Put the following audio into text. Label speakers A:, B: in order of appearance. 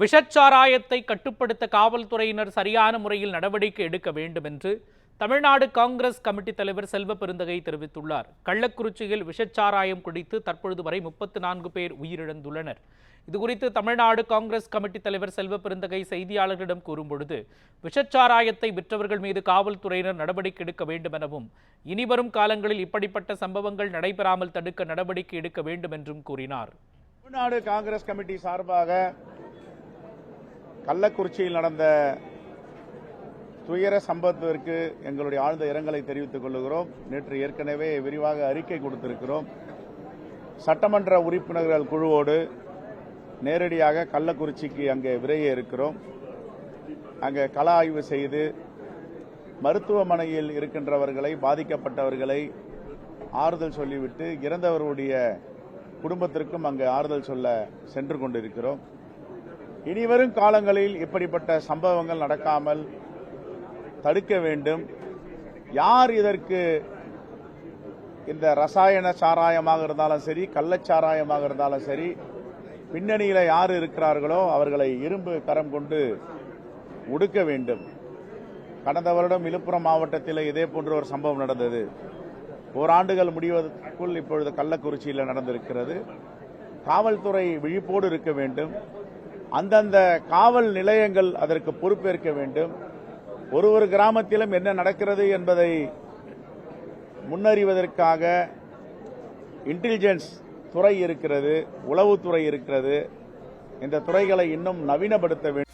A: விஷச்சாராயத்தை கட்டுப்படுத்த காவல்துறையினர் சரியான முறையில் நடவடிக்கை எடுக்க வேண்டும் என்று தமிழ்நாடு காங்கிரஸ் கமிட்டி தலைவர் செல்வ பெருந்தகை தெரிவித்துள்ளார். கள்ளக்குறிச்சியில் விஷச்சாராயம் குடித்து தற்பொழுது வரை முப்பத்து நான்கு பேர் உயிரிழந்துள்ளனர். இதுகுறித்து தமிழ்நாடு காங்கிரஸ் கமிட்டி தலைவர் செல்வ பெருந்தகை செய்தியாளர்களிடம் கூறும்பொழுது விஷச்சாராயத்தை விற்றவர்கள் மீது காவல்துறையினர் நடவடிக்கை எடுக்க வேண்டும் எனவும் இனிவரும் காலங்களில் இப்படிப்பட்ட சம்பவங்கள் நடைபெறாமல் தடுக்க நடவடிக்கை எடுக்க வேண்டும் என்றும் கூறினார்.
B: தமிழ்நாடு காங்கிரஸ் கமிட்டி சார்பாக கள்ளக்குறிச்சியில் நடந்த துயர சம்பவத்திற்கு எங்களுடைய ஆழ்ந்த இரங்கலை தெரிவித்துக் கொள்கிறோம். நேற்று ஏற்கனவே விரிவாக அறிக்கை கொடுத்திருக்கிறோம். சட்டமன்ற உறுப்பினர்கள் குழுவோடு நேரடியாக கள்ளக்குறிச்சிக்கு அங்கே விரைய இருக்கிறோம். அங்கே கள ஆய்வு செய்து மருத்துவமனையில் இருக்கின்றவர்களை பாதிக்கப்பட்டவர்களை ஆறுதல் சொல்லிவிட்டு இறந்தவர்களுடைய குடும்பத்திற்கும் அங்கு ஆறுதல் சொல்ல சென்று கொண்டிருக்கிறோம். இனிவரும் காலங்களில் இப்படிப்பட்ட சம்பவங்கள் நடக்காமல் தடுக்க வேண்டும். யார் இதற்கு இந்த ரசாயன சாராயமாக இருந்தாலும் சரி கள்ளச்சாராயமாக இருந்தாலும் சரி பின்னணியில் யார் இருக்கிறார்களோ அவர்களை இரும்பு கரம் கொண்டு ஒடுக்க வேண்டும். கடந்த வருடம் விழுப்புரம் மாவட்டத்தில் இதே போன்ற ஒரு சம்பவம் நடந்தது. ஓராண்டுகள் முடிவதற்குள் இப்பொழுது கள்ளக்குறிச்சியில் நடந்திருக்கிறது. காவல்துறை விழிப்போடு இருக்க வேண்டும். அந்தந்த காவல் நிலையங்கள் அதற்கு பொறுப்பேற்க வேண்டும். ஒரு ஒரு கிராமத்திலும் என்ன நடக்கிறது என்பதை முன்னறிவதற்காக இன்டெலிஜென்ஸ் துறை இருக்கிறது உளவுத்துறை இருக்கிறது. இந்த துறைகளை இன்னும் நவீனப்படுத்த வேண்டும்.